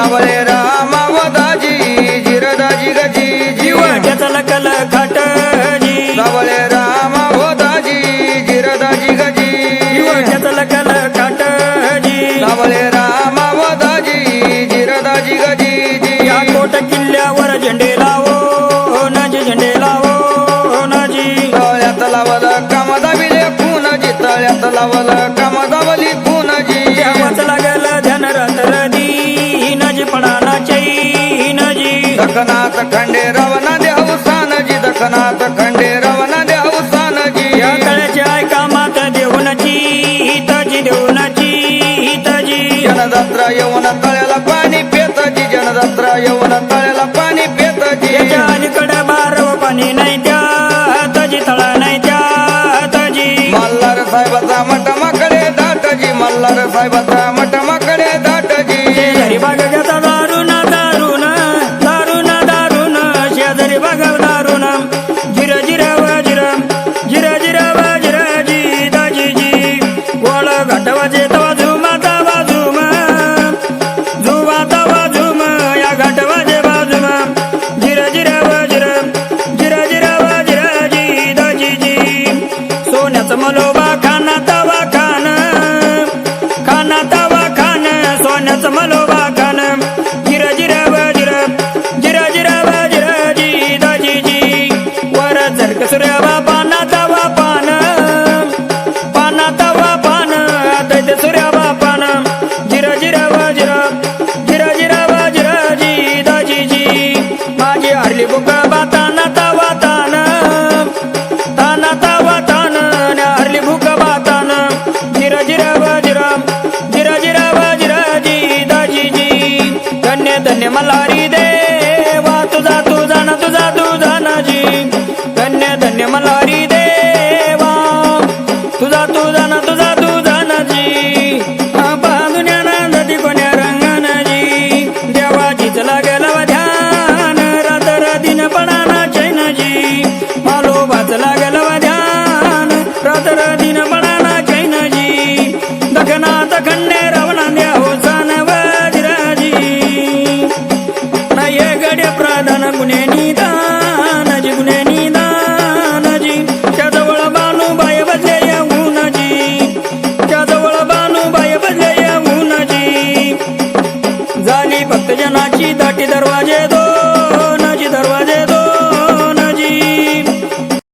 आवळे राम दाजी जिरदाजी गजी जीवन त्याचा कल खाटजी आवळे राम दाजी जिरदाजी गजी. जीवन त्याचा कल खाटजी आवळे राम दाजी जिरदाजी गजी जी. या कोट किल्ल्यावर झेंडे लावो नाजी झेंडे लावो नाजी. तळ्यात लावलं कमदा बिले खून जी तळ्यात लावलं खंडेरावना देऊ सानजी दखनाथ खंडेरावना देऊ सानजी या कळ्याची ऐका माता देऊनाची हिताजी देऊनाची हिताजी जनजत्रा येऊन तळ्याला पाणी पेताजी जनजत्रा येऊन तळ्याला पाणी पेताजी याच्या अलीकडे बारव पाणी नाही त्या हाताजी तळा नाही त्या हाताजी Malhar साहेबाचा मटमाकडे दाटजी Malhar साहेबाचा मटमाकडे दाटजी हरिबाग Come on over. kita kita